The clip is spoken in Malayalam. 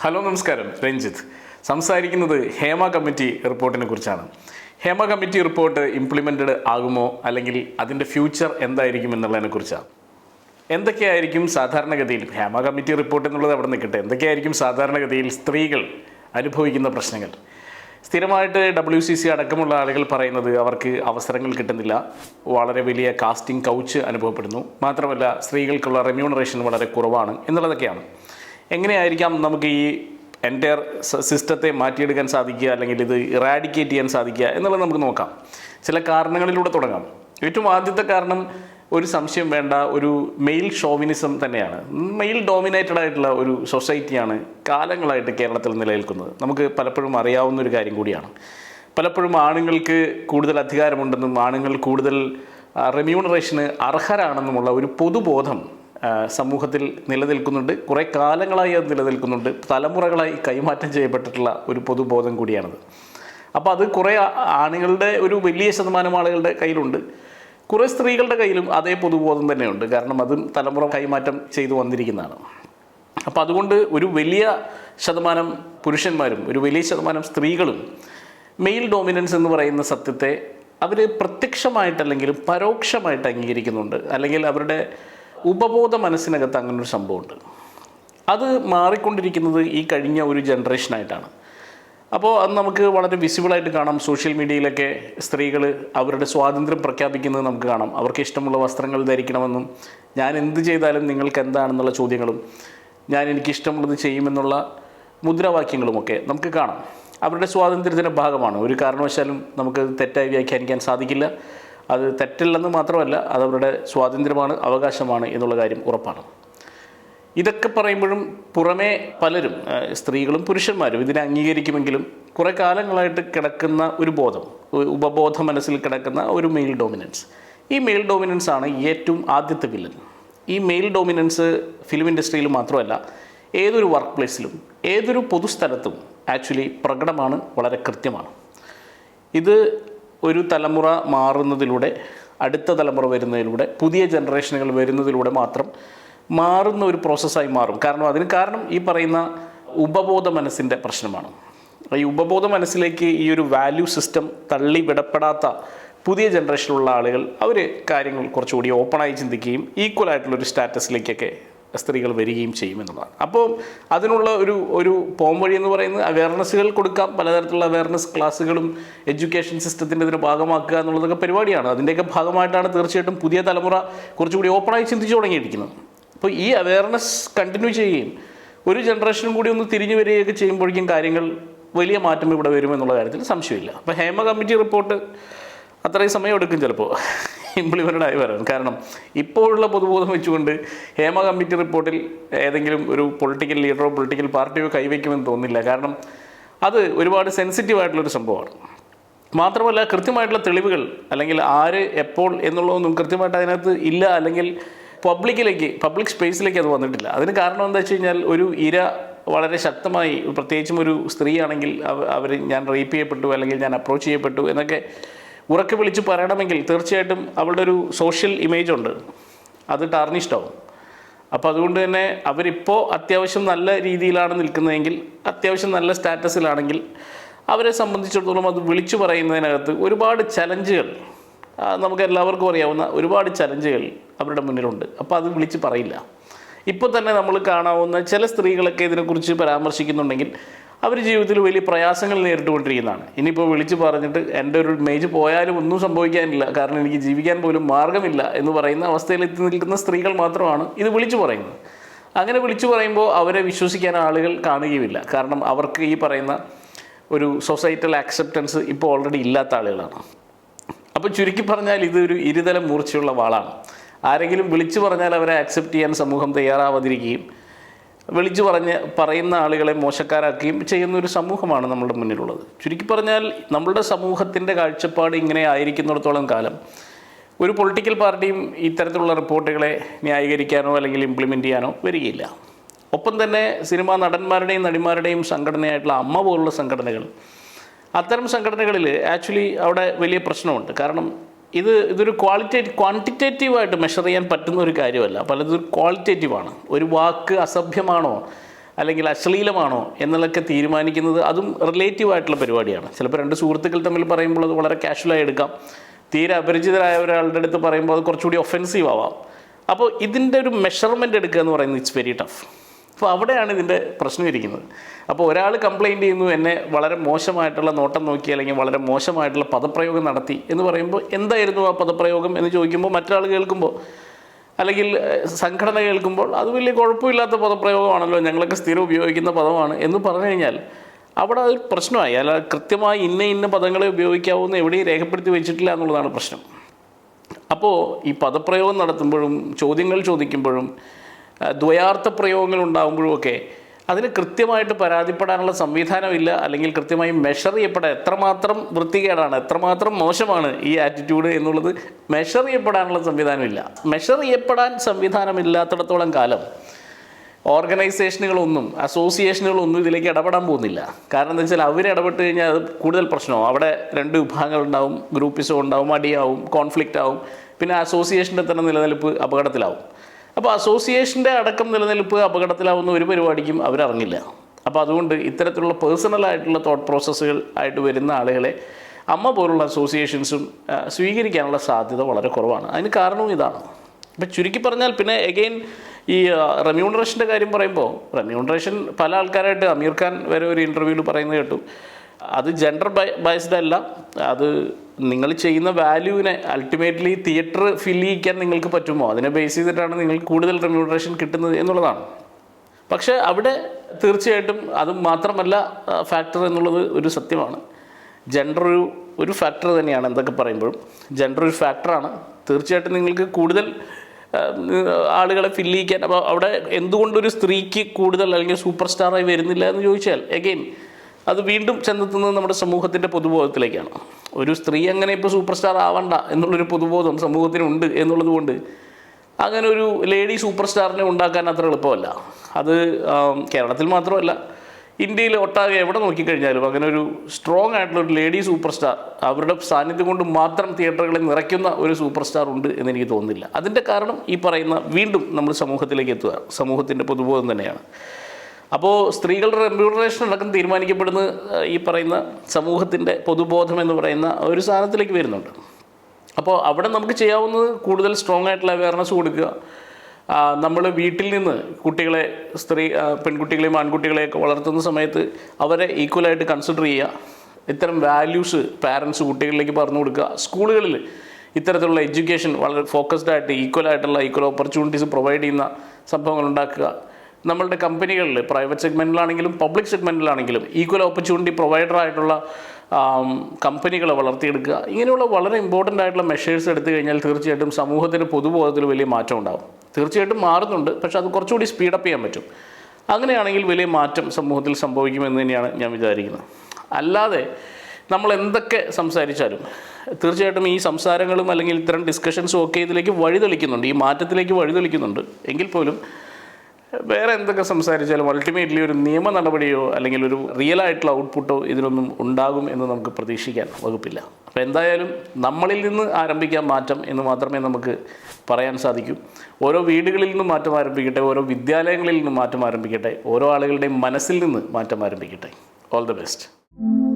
ഹലോ നമസ്കാരം. രഞ്ജിത്ത്. സംസാരിക്കുന്നത് ഹേമ കമ്മിറ്റി റിപ്പോർട്ടിനെ കുറിച്ചാണ്. ഹേമ കമ്മിറ്റി റിപ്പോർട്ട് ഇംപ്ലിമെന്റഡ് ആകുമോ? അല്ലെങ്കിൽ അതിന്റെ ഫ്യൂച്ചർ എന്തായിരിക്കും എന്നുള്ളതിനെ കുറിച്ചാണ് എന്തൊക്കെയായിരിക്കും സാധാരണഗതിയിൽ ഹേമ കമ്മിറ്റി റിപ്പോർട്ട് എന്നുള്ളത് അവിടെ നിൽക്കട്ടെ. എന്തൊക്കെയായിരിക്കും സാധാരണഗതിയിൽ സ്ത്രീകൾ അനുഭവിക്കുന്ന പ്രശ്നങ്ങൾ? സ്ഥിരമായിട്ട് ഡബ്ല്യു സി സി അടക്കമുള്ള ആളുകൾ പറയുന്നത് അവർക്ക് അവസരങ്ങൾ കിട്ടുന്നില്ല. വളരെ വലിയ കാസ്റ്റിംഗ് കൗച്ച് അനുഭവപ്പെടുന്നു. മാത്രമല്ല സ്ത്രീകൾക്കുള്ള റെമ്യൂണറേഷൻ വളരെ കുറവാണ് എന്നുള്ളതൊക്കെയാണ്. എങ്ങനെയായിരിക്കാം നമുക്ക് ഈ എന്റയർ സിസ്റ്റത്തെ മാറ്റിയെടുക്കാൻ സാധിക്കുക അല്ലെങ്കിൽ ഇത് ഇറാഡിക്കേറ്റ് ചെയ്യാൻ സാധിക്കുക എന്നുള്ളത് നമുക്ക് നോക്കാം. ചില കാരണങ്ങളിലൂടെ തുടങ്ങാം. ഏറ്റവും ആദ്യത്തെ കാരണം ഒരു സംശയം വേണ്ട ഒരു മെയിൽ ഷോവിനിസം തന്നെയാണ്. മെയിൽ ഡോമിനേറ്റഡ് ആയിട്ടുള്ള ഒരു സൊസൈറ്റിയാണ് കാലങ്ങളായിട്ട് കേരളത്തിൽ നിലനിൽക്കുന്നത്. നമുക്ക് പലപ്പോഴും അറിയാവുന്ന ഒരു കാര്യം കൂടിയാണ്. പലപ്പോഴും ആണുങ്ങൾക്ക് കൂടുതൽ അധികാരമുണ്ടെന്നും ആണുങ്ങൾ കൂടുതൽ റെമ്യൂണറേഷന് അർഹരാണെന്നുമുള്ള ഒരു പൊതുബോധം സമൂഹത്തിൽ നിലനിൽക്കുന്നുണ്ട്. കുറേ കാലങ്ങളായി അത് നിലനിൽക്കുന്നുണ്ട്. തലമുറകളായി കൈമാറ്റം ചെയ്യപ്പെട്ടിട്ടുള്ള ഒരു പൊതുബോധം കൂടിയാണത്. അപ്പോൾ അത് കുറേ ആണുങ്ങളുടെ ഒരു വലിയ ശതമാനം ആളുകളുടെ കയ്യിലുണ്ട്. കുറേ സ്ത്രീകളുടെ കയ്യിലും അതേ പൊതുബോധം തന്നെയുണ്ട്. കാരണം അതും തലമുറ കൈമാറ്റം ചെയ്തു വന്നിരിക്കുന്നതാണ്. അപ്പോൾ അതുകൊണ്ട് ഒരു വലിയ ശതമാനം പുരുഷന്മാരും ഒരു വലിയ ശതമാനം സ്ത്രീകളും മെയിൽ ഡോമിനൻസ് എന്ന് പറയുന്ന സത്യത്തെ അവർ പ്രത്യക്ഷമായിട്ടല്ലെങ്കിലും പരോക്ഷമായിട്ട് അംഗീകരിക്കുന്നുണ്ട്. അല്ലെങ്കിൽ അവരുടെ ഉപബോധ മനസ്സിനകത്ത് അങ്ങനെ ഒരു സംഭവമുണ്ട്. അത് മാറിക്കൊണ്ടിരിക്കുന്നത് ഈ കഴിഞ്ഞ ഒരു ജനറേഷനായിട്ടാണ് അപ്പോൾ അത് നമുക്ക് വളരെ വിസിബിളായിട്ട് കാണാം. സോഷ്യൽ മീഡിയയിലൊക്കെ സ്ത്രീകൾ അവരുടെ സ്വാതന്ത്ര്യം പ്രഖ്യാപിക്കുന്നത് നമുക്ക് കാണാം. അവർക്ക് ഇഷ്ടമുള്ള വസ്ത്രങ്ങൾ ധരിക്കണമെന്നും ഞാൻ എന്ത് ചെയ്താലും നിങ്ങൾക്ക് എന്താണെന്നുള്ള ചോദ്യങ്ങളും ഞാൻ എനിക്ക് ഇഷ്ടമുള്ളത് ചെയ്യുമെന്നുള്ള മുദ്രാവാക്യങ്ങളുമൊക്കെ നമുക്ക് കാണാം. അവരുടെ സ്വാതന്ത്ര്യത്തിന്റെ ഭാഗമാണ്. ഒരു കാരണവശാലും നമുക്ക് തെറ്റായി വ്യാഖ്യാനിക്കാൻ സാധിക്കില്ല. അത് തെറ്റല്ലെന്ന് മാത്രമല്ല അതവരുടെ സ്വാതന്ത്ര്യമാണ് അവകാശമാണ് എന്നുള്ള കാര്യം ഉറപ്പാണ്. ഇതൊക്കെ പറയുമ്പോഴും പുറമേ പലരും സ്ത്രീകളും പുരുഷന്മാരും ഇതിനെ അംഗീകരിക്കുമെങ്കിലും കുറേ കാലങ്ങളായിട്ട് കിടക്കുന്ന ഒരു ബോധം ഉപബോധ മനസ്സിൽ കിടക്കുന്ന ഒരു മെയിൽ ഡോമിനൻസ് ഈ മെയിൽ ഡോമിനൻസ് ആണ് ഏറ്റവും ആദ്യത്തെ വില്ലൻ ഈ മെയിൽ ഡോമിനൻസ് ഫിലിം ഇൻഡസ്ട്രിയിൽ മാത്രമല്ല ഏതൊരു വർക്ക് പ്ലേസിലും ഏതൊരു പൊതുസ്ഥലത്തും ആക്ച്വലി പ്രകടമാണ് വളരെ കൃത്യമാണ്. ഇത് ഒരു തലമുറ മാറുന്നതിലൂടെ അടുത്ത തലമുറ വരുന്നതിലൂടെ പുതിയ ജനറേഷനുകൾ വരുന്നതിലൂടെ മാത്രം മാറുന്ന ഒരു പ്രോസസ്സായി മാറും. കാരണം അതിന് കാരണം ഈ പറയുന്ന ഉപബോധ മനസ്സിന്റെ പ്രശ്നമാണ്. ഈ ഉപബോധ മനസ്സിലേക്ക് ഈ ഒരു വാല്യൂ സിസ്റ്റം തള്ളി വിടപ്പെടാത്ത പുതിയ ജനറേഷനിലുള്ള ആളുകൾ അവർ കാര്യങ്ങൾ കുറച്ചുകൂടി ഓപ്പണായി ചിന്തിക്കുകയും ഈക്വൽ ആയിട്ടുള്ളൊരു സ്റ്റാറ്റസിലേക്കൊക്കെ സ്ത്രീകൾ വരികയും ചെയ്യും എന്നുള്ളതാണ്. അപ്പോൾ അതിനുള്ള ഒരു ഒരു പോംവഴി എന്ന് പറയുന്നത് അവയർനെസ്സുകൾ കൊടുക്കാം. പലതരത്തിലുള്ള അവയർനെസ് ക്ലാസ്സുകളും എഡ്യൂക്കേഷൻ സിസ്റ്റത്തിന്റെ ഇതിന് ഭാഗമാക്കുക എന്നുള്ളതൊക്കെ പരിപാടിയാണ്. അതിന്റെയൊക്കെ ഭാഗമായിട്ടാണ് തീർച്ചയായിട്ടും പുതിയ തലമുറ കുറച്ചുകൂടി ഓപ്പണായി ചിന്തിച്ചു തുടങ്ങിയിരിക്കുന്നത്. അപ്പോൾ ഈ അവയർനെസ് കണ്ടിന്യൂ ചെയ്യുകയും ഒരു ജനറേഷനും കൂടി ഒന്ന് തിരിഞ്ഞു വരികയൊക്കെ ചെയ്യുമ്പോഴേക്കും കാര്യങ്ങൾ വലിയ മാറ്റം ഇവിടെ വരുമെന്നുള്ള കാര്യത്തിൽ സംശയമില്ല. അപ്പോൾ ഹേമ കമ്മിറ്റി റിപ്പോർട്ട് അത്രയും സമയം എടുക്കും ചിലപ്പോൾ ഇംപ്ലിമെന്റഡ് ആയി വരാൻ. കാരണം ഇപ്പോഴുള്ള പൊതുബോധം വെച്ചുകൊണ്ട് ഹേമ കമ്മിറ്റി റിപ്പോർട്ടിൽ ഏതെങ്കിലും ഒരു പൊളിറ്റിക്കൽ ലീഡറോ പൊളിറ്റിക്കൽ പാർട്ടിയോ കൈവയ്ക്കുമെന്ന് തോന്നുന്നില്ല. കാരണം അത് ഒരുപാട് സെൻസിറ്റീവ് ആയിട്ടുള്ളൊരു സംഭവമാണ്. മാത്രമല്ല കൃത്യമായിട്ടുള്ള തെളിവുകൾ അല്ലെങ്കിൽ ആര് എപ്പോൾ എന്നുള്ളതൊന്നും കൃത്യമായിട്ട് അതിനകത്ത് ഇല്ല. അല്ലെങ്കിൽ പബ്ലിക്കിലേക്ക് പബ്ലിക് സ്പേസിലേക്ക് അത് വന്നിട്ടില്ല. അതിന് കാരണം എന്താ വെച്ച് കഴിഞ്ഞാൽ ഒരു ഇര വളരെ ശക്തമായി പ്രത്യേകിച്ചും ഒരു സ്ത്രീയാണെങ്കിൽ അവർ ഞാൻ റേപ്പ് ചെയ്യപ്പെട്ടു അല്ലെങ്കിൽ ഞാൻ അപ്രോച്ച് ചെയ്യപ്പെട്ടു എന്നൊക്കെ ഉറക്കെ വിളിച്ച് പറയണമെങ്കിൽ തീർച്ചയായിട്ടും അവളുടെ ഒരു സോഷ്യൽ ഇമേജ് ഉണ്ട്. അത് ടാർണിഷ്ഡ് ആവും. അപ്പോൾ അതുകൊണ്ട് തന്നെ അവരിപ്പോൾ അത്യാവശ്യം നല്ല രീതിയിലാണ് നിൽക്കുന്നതെങ്കിൽ അത്യാവശ്യം നല്ല സ്റ്റാറ്റസിലാണെങ്കിൽ അവരെ സംബന്ധിച്ചിടത്തോളം അത് വിളിച്ചു പറയുന്നതിനകത്ത് ഒരുപാട് ചലഞ്ചുകൾ നമുക്ക് എല്ലാവർക്കും അറിയാവുന്ന ഒരുപാട് ചലഞ്ചുകൾ അവരുടെ മുന്നിലുണ്ട്. അപ്പോൾ അത് വിളിച്ച് പറയില്ല. ഇപ്പോൾ തന്നെ നമ്മൾ കാണാവുന്ന ചില സ്ത്രീകളൊക്കെ ഇതിനെക്കുറിച്ച് പരാമർശിക്കുന്നുണ്ടെങ്കിൽ അവർ ജീവിതത്തിൽ വലിയ പ്രയാസങ്ങൾ നേരിട്ടുകൊണ്ടിരിക്കുന്നതാണ്. ഇനിയിപ്പോൾ വിളിച്ചു പറഞ്ഞിട്ട് എന്റെ ഒരു മേജ് പോയാലും ഒന്നും സംഭവിക്കാനില്ല. കാരണം എനിക്ക് ജീവിക്കാൻ പോലും മാർഗമില്ല എന്ന് പറയുന്ന അവസ്ഥയിൽ എത്തി നിൽക്കുന്ന സ്ത്രീകൾ മാത്രമാണ് ഇത് വിളിച്ചു പറയുന്നത്. അങ്ങനെ വിളിച്ചു പറയുമ്പോൾ അവരെ വിശ്വസിക്കാൻ ആളുകൾ കാണുകയുമില്ല. കാരണം അവർക്ക് ഈ പറയുന്ന ഒരു സൊസൈറ്റൽ ആക്സെപ്റ്റൻസ് ഇപ്പോൾ ഓൾറെഡി ഇല്ലാത്ത ആളുകളാണ്. അപ്പോൾ ചുരുക്കി പറഞ്ഞാൽ ഇതൊരു ഇരുതല മൂർച്ചയുള്ള വാളാണ്. ആരെങ്കിലും വിളിച്ചു പറഞ്ഞാൽ അവരെ ആക്സെപ്റ്റ് ചെയ്യാൻ സമൂഹം തയ്യാറാവാതിരിക്കുകയും വിളിച്ചു പറഞ്ഞ് പറയുന്ന ആളുകളെ മോശക്കാരാക്കുകയും ചെയ്യുന്ന ഒരു സമൂഹമാണ് നമ്മുടെ മുന്നിലുള്ളത്. ചുരുക്കി പറഞ്ഞാൽ നമ്മളുടെ സമൂഹത്തിന്റെ കാഴ്ചപ്പാട് ഇങ്ങനെ ആയിരിക്കുന്നിടത്തോളം കാലം ഒരു പൊളിറ്റിക്കൽ പാർട്ടിയും ഇത്തരത്തിലുള്ള റിപ്പോർട്ടുകളെ ന്യായീകരിക്കാനോ അല്ലെങ്കിൽ ഇംപ്ലിമെന്റ് ചെയ്യാനോ വരികയില്ല. ഒപ്പം തന്നെ സിനിമാ നടന്മാരുടെയും നടിമാരുടെയും സംഘടനയായിട്ടുള്ള അമ്മ പോലുള്ള സംഘടനകൾ അത്തരം സംഘടനകളിൽ ആക്ച്വലി അവിടെ വലിയ പ്രശ്നമുണ്ട്. കാരണം ഇത് ഇതൊരു ക്വാളിറ്റേറ്റ് ക്വാണ്ടിറ്റേറ്റീവായിട്ട് മെഷർ ചെയ്യാൻ പറ്റുന്ന ഒരു കാര്യമല്ല. പലതൊരു ക്വാളിറ്റേറ്റീവാണ് ഒരു വാക്ക് അസഭ്യമാണോ? അല്ലെങ്കിൽ അശ്ലീലമാണോ? എന്നുള്ളതൊക്കെ തീരുമാനിക്കുന്നത് അതും റിലേറ്റീവ് ആയിട്ടുള്ള പരിപാടിയാണ്. ചിലപ്പോൾ രണ്ട് സുഹൃത്തുക്കൾ തമ്മിൽ പറയുമ്പോൾ അത് വളരെ കാഷ്വലായി എടുക്കാം. തീരെ അപരിചിതരായ ഒരാളുടെ അടുത്ത് പറയുമ്പോൾ അത് കുറച്ചുകൂടി ഒഫെൻസീവ് ആവാം. അപ്പോൾ ഇതിന്റെ ഒരു മെഷർമെന്റ് എടുക്കുക എന്ന് പറയുന്നത് ഇറ്റ്സ് വെരി ടഫ് അപ്പോൾ അവിടെയാണ് ഇതിന്റെ പ്രശ്നം ഇരിക്കുന്നത്. അപ്പോൾ ഒരാൾ കംപ്ലയിന്റ് ചെയ്യുന്നു എന്നെ വളരെ മോശമായിട്ടുള്ള നോട്ടം നോക്കി അല്ലെങ്കിൽ വളരെ മോശമായിട്ടുള്ള പദപ്രയോഗം നടത്തി എന്ന് പറയുമ്പോൾ എന്തായിരുന്നു ആ പദപ്രയോഗം എന്ന് ചോദിക്കുമ്പോൾ മറ്റൊരാൾ കേൾക്കുമ്പോൾ അല്ലെങ്കിൽ സംഘടന കേൾക്കുമ്പോൾ അത് വലിയ കുഴപ്പമില്ലാത്ത പദപ്രയോഗമാണല്ലോ ഞങ്ങളൊക്കെ സ്ഥിരം ഉപയോഗിക്കുന്ന പദമാണ് എന്ന് പറഞ്ഞു കഴിഞ്ഞാൽ അവിടെ അതൊരു പ്രശ്നമായി. അല്ല കൃത്യമായി ഇന്ന ഇന്ന പദങ്ങളെ ഉപയോഗിക്കാവുന്ന എവിടെയും രേഖപ്പെടുത്തി വെച്ചിട്ടില്ല എന്നുള്ളതാണ് പ്രശ്നം. അപ്പോൾ ഈ പദപ്രയോഗം നടത്തുമ്പോഴും ചോദ്യങ്ങൾ ചോദിക്കുമ്പോഴും ദ്വയാർത്ഥ പ്രയോഗങ്ങൾ ഉണ്ടാകുമ്പോഴുമൊക്കെ അതിന് കൃത്യമായിട്ട് പരാതിപ്പെടാനുള്ള സംവിധാനമില്ല അല്ലെങ്കിൽ കൃത്യമായി മെഷർ ചെയ്യപ്പെടാൻ എത്രമാത്രം വൃത്തികേടാണ് എത്രമാത്രം മോശമാണ് ഈ ആറ്റിറ്റ്യൂഡ് എന്നുള്ളത് മെഷർ ചെയ്യപ്പെടാനുള്ള സംവിധാനമില്ല. മെഷർ ചെയ്യപ്പെടാൻ സംവിധാനമില്ലാത്തിടത്തോളം കാലം ഓർഗനൈസേഷനുകളൊന്നും അസോസിയേഷനുകളൊന്നും ഇതിലേക്ക് ഇടപെടാൻ പോകുന്നില്ല. കാരണം എന്താ വെച്ചാൽ അവർ ഇടപെട്ട് കഴിഞ്ഞാൽ അത് കൂടുതൽ പ്രശ്നമാവും. അവിടെ രണ്ട് വിഭാഗങ്ങളുണ്ടാവും ഗ്രൂപ്പിസം ഉണ്ടാവും അടിയാവും കോൺഫ്ലിക്റ്റ് ആവും. പിന്നെ അസോസിയേഷന്റെ തന്നെ നിലനിൽപ്പ് അപകടത്തിലാവും. അപ്പോൾ അസോസിയേഷന്റെ അടക്കം നിലനിൽപ്പ് അപകടത്തിലാവുന്ന ഒരു പരിപാടിക്കും അവരറിഞ്ഞില്ല. അപ്പോൾ അതുകൊണ്ട് ഇത്തരത്തിലുള്ള പേഴ്സണലായിട്ടുള്ള തോട്ട് പ്രോസസ്സുകൾ ആയിട്ട് വരുന്ന ആളുകളെ അമ്മ പോലുള്ള അസോസിയേഷൻസും സ്വീകരിക്കാനുള്ള സാധ്യത വളരെ കുറവാണ്. അതിന് കാരണവും ഇതാണ്. ഇപ്പം ചുരുക്കി പറഞ്ഞാൽ പിന്നെ എഗെയിൻ ഈ റെമ്യൂണറേഷന്റെ കാര്യം പറയുമ്പോൾ റെമ്യൂണറേഷൻ പല ആൾക്കാരായിട്ട് അമീർ ഖാൻ വരെ ഒരു ഇന്റർവ്യൂവിൽ പറയുന്നത് കേട്ടു. അത് ജെൻഡർ ബൈസ്ഡ് അല്ല. അത് നിങ്ങൾ ചെയ്യുന്ന വാല്യൂവിനെ അൾട്ടിമേറ്റ്ലി തിയേറ്റർ ഫിൽ ചെയ്യിക്കാൻ നിങ്ങൾക്ക് പറ്റുമോ? അതിനെ ബേസ് ചെയ്തിട്ടാണ് നിങ്ങൾക്ക് കൂടുതൽ റെമ്യൂണറേഷൻ കിട്ടുന്നത് എന്നുള്ളതാണ്. പക്ഷേ അവിടെ തീർച്ചയായിട്ടും അത് മാത്രമല്ല ഫാക്ടർ എന്നുള്ളത് ഒരു സത്യമാണ്. ജെൻഡർ ഒരു ഒരു ഫാക്ടർ തന്നെയാണ് എന്തൊക്കെ പറയുമ്പോഴും. ജെൻഡർ ഒരു ഫാക്ടറാണ് തീർച്ചയായിട്ടും നിങ്ങൾക്ക് കൂടുതൽ ആളുകളെ ഫില്ല് ചെയ്യിക്കാൻ അപ്പോൾ അവിടെ എന്തുകൊണ്ടൊരു സ്ത്രീക്ക് കൂടുതൽ അല്ലെങ്കിൽ സൂപ്പർ സ്റ്റാറായി വരുന്നില്ല എന്ന് ചോദിച്ചാൽ എഗെയിൻ അത് വീണ്ടും ചെന്നെത്തുന്നത് നമ്മുടെ സമൂഹത്തിന്റെ പൊതുബോധത്തിലേക്കാണ്. ഒരു സ്ത്രീ അങ്ങനെ ഇപ്പോൾ സൂപ്പർ സ്റ്റാർ ആവണ്ട എന്നുള്ളൊരു പൊതുബോധം സമൂഹത്തിനുണ്ട് എന്നുള്ളത് കൊണ്ട് അങ്ങനെ ഒരു ലേഡി സൂപ്പർ സ്റ്റാറിനെ ഉണ്ടാക്കാൻ അത്ര എളുപ്പമല്ല. അത് കേരളത്തിൽ മാത്രമല്ല ഇന്ത്യയിൽ ഒട്ടാകെ എവിടെ നോക്കിക്കഴിഞ്ഞാലും അങ്ങനെ ഒരു സ്ട്രോങ് ആയിട്ടുള്ള ഒരു ലേഡി സൂപ്പർ സ്റ്റാർ അവരുടെ സാന്നിധ്യം കൊണ്ട് മാത്രം തിയേറ്ററുകളിൽ നിറയ്ക്കുന്ന ഒരു സൂപ്പർ സ്റ്റാർ ഉണ്ട് എന്ന് എനിക്ക് തോന്നുന്നില്ല. അതിന്റെ കാരണം ഈ പറയുന്ന വീണ്ടും നമ്മൾ സമൂഹത്തിലേക്ക് എത്തുക. സമൂഹത്തിന്റെ പൊതുബോധം തന്നെയാണ്. അപ്പോൾ സ്ത്രീകളുടെ റെമ്യൂണറേഷൻ അടക്കം തീരുമാനിക്കപ്പെടുന്ന ഈ പറയുന്ന സമൂഹത്തിന്റെ പൊതുബോധം എന്ന് പറയുന്ന ഒരു സാധനത്തിലേക്ക് വരുന്നുണ്ട്. അപ്പോൾ അവിടെ നമുക്ക് ചെയ്യാവുന്നത് കൂടുതൽ സ്ട്രോങ് ആയിട്ടുള്ള അവയർനെസ് കൊടുക്കുക. നമ്മൾ വീട്ടിൽ നിന്ന് കുട്ടികളെ സ്ത്രീ പെൺകുട്ടികളെയും ആൺകുട്ടികളെയൊക്കെ വളർത്തുന്ന സമയത്ത് അവരെ ഈക്വലായിട്ട് കൺസിഡർ ചെയ്യുക. ഇത്തരം വാല്യൂസ് പാരൻസ് കുട്ടികളിലേക്ക് പറഞ്ഞു കൊടുക്കുക. സ്കൂളുകളിൽ ഇത്തരത്തിലുള്ള എഡ്യൂക്കേഷൻ വളരെ ഫോക്കസ്ഡ് ആയിട്ട് ഈക്വൽ ആയിട്ടുള്ള ഈക്വൽ ഓപ്പർച്യൂണിറ്റീസ് പ്രൊവൈഡ് ചെയ്യുന്ന സംഭവങ്ങൾ ഉണ്ടാക്കുക. നമ്മളുടെ കമ്പനികളിൽ പ്രൈവറ്റ് സെഗ്മെന്റിലാണെങ്കിലും പബ്ലിക് സെഗ്മെന്റിലാണെങ്കിലും ഈക്വൽ ഓപ്പർച്യൂണിറ്റി പ്രൊവൈഡർ ആയിട്ടുള്ള കമ്പനികളെ വളർത്തിയെടുക്കുക. ഇങ്ങനെയുള്ള വളരെ ഇമ്പോർട്ടന്റ് ആയിട്ടുള്ള മെഷേഴ്സ് എടുത്തു കഴിഞ്ഞാൽ തീർച്ചയായിട്ടും സമൂഹത്തിന് പൊതുബോധത്തിൽ വലിയ മാറ്റം ഉണ്ടാകും തീർച്ചയായിട്ടും മാറുന്നുണ്ട് പക്ഷേ അത് കുറച്ചുകൂടി സ്പീഡപ്പ് ചെയ്യാൻ പറ്റും. അങ്ങനെയാണെങ്കിൽ വലിയ മാറ്റം സമൂഹത്തിൽ സംഭവിക്കുമെന്ന് തന്നെയാണ് ഞാൻ വിചാരിക്കുന്നത്. അല്ലാതെ നമ്മൾ എന്തൊക്കെ സംസാരിച്ചാലും തീർച്ചയായിട്ടും ഈ സംസാരങ്ങളും അല്ലെങ്കിൽ ഇത്തരം ഡിസ്കഷൻസും ഒക്കെ ഇതിലേക്ക് വഴിതെളിക്കുന്നുണ്ട്. ഈ മാറ്റത്തിലേക്ക് വഴിതെളിക്കുന്നുണ്ട്. എങ്കിൽ പോലും വേറെ എന്തൊക്കെ സംസാരിച്ചാലും അൾട്ടിമേറ്റ്ലി ഒരു നിയമ നടപടിയോ അല്ലെങ്കിൽ ഒരു റിയൽ ആയിട്ടുള്ള ഔട്ട്പുട്ടോ ഇതിനൊന്നും ഉണ്ടാകും എന്ന് നമുക്ക് പ്രതീക്ഷിക്കാൻ വകുപ്പില്ല. അപ്പോൾ എന്തായാലും നമ്മളിൽ നിന്ന് ആരംഭിക്കാൻ മാറ്റം എന്ന് മാത്രമേ നമുക്ക് പറയാൻ സാധിക്കൂ. ഓരോ വീടുകളിൽ നിന്ന് മാറ്റം ആരംഭിക്കട്ടെ ഓരോ വിദ്യാലയങ്ങളിൽ നിന്ന് മാറ്റം ആരംഭിക്കട്ടെ ഓരോ ആളുകളുടെയും മനസ്സിൽ നിന്ന് മാറ്റം ആരംഭിക്കട്ടെ. All the best